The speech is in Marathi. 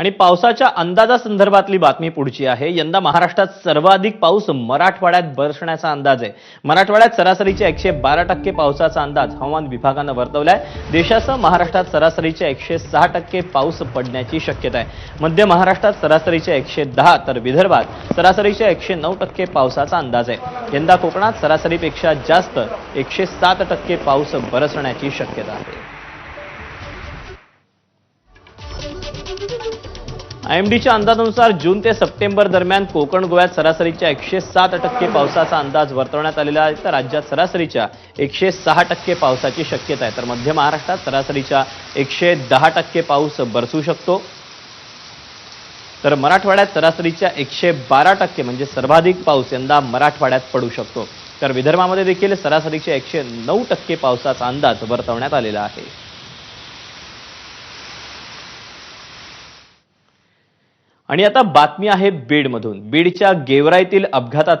आणि पावसाच्या अंदाजासंदर्भातली बातमी पुढची आहे. यंदा महाराष्ट्रात सर्वाधिक पाऊस मराठवाड्यात बरसण्याचा अंदाज आहे. मराठवाड्यात सरासरीच्या एकशे बारा टक्के पावसाचा अंदाज हवामान विभागानं वर्तवलाय. देशासह महाराष्ट्रात सरासरीच्या एकशे सहा टक्के पाऊस पडण्याची शक्यता आहे. मध्य महाराष्ट्रात सरासरीच्या एकशे दहा तर विदर्भात सरासरीच्या एकशे नऊ टक्के पावसाचा अंदाज आहे. यंदा कोकणात सरासरीपेक्षा जास्त एकशे सात टक्के पाऊस बरसण्याची शक्यता आहे. आयएमडीच्या अंदाजानुसार जून ते सप्टेंबर दरम्यान कोकण गोव्यात सरासरीच्या एकशे सात टक्के पावसाचा अंदाज वर्तवण्यात आलेला आहे. तर राज्यात सरासरीच्या एकशे सहा टक्के पावसाची शक्यता आहे. तर मध्य महाराष्ट्रात सरासरीच्या एकशे दहा टक्के पाऊस बरसू शकतो. तर मराठवाड्यात सरासरीच्या एकशे बारा टक्के म्हणजे सर्वाधिक पाऊस यंदा मराठवाड्यात पडू शकतो. तर विदर्भामध्ये देखील सरासरीच्या एकशे नऊ टक्के पावसाचा अंदाज वर्तवण्यात आलेला आहे. आणि आता बातमी आहे बीडमधून. बीडच्या गेवराईतील अपघातात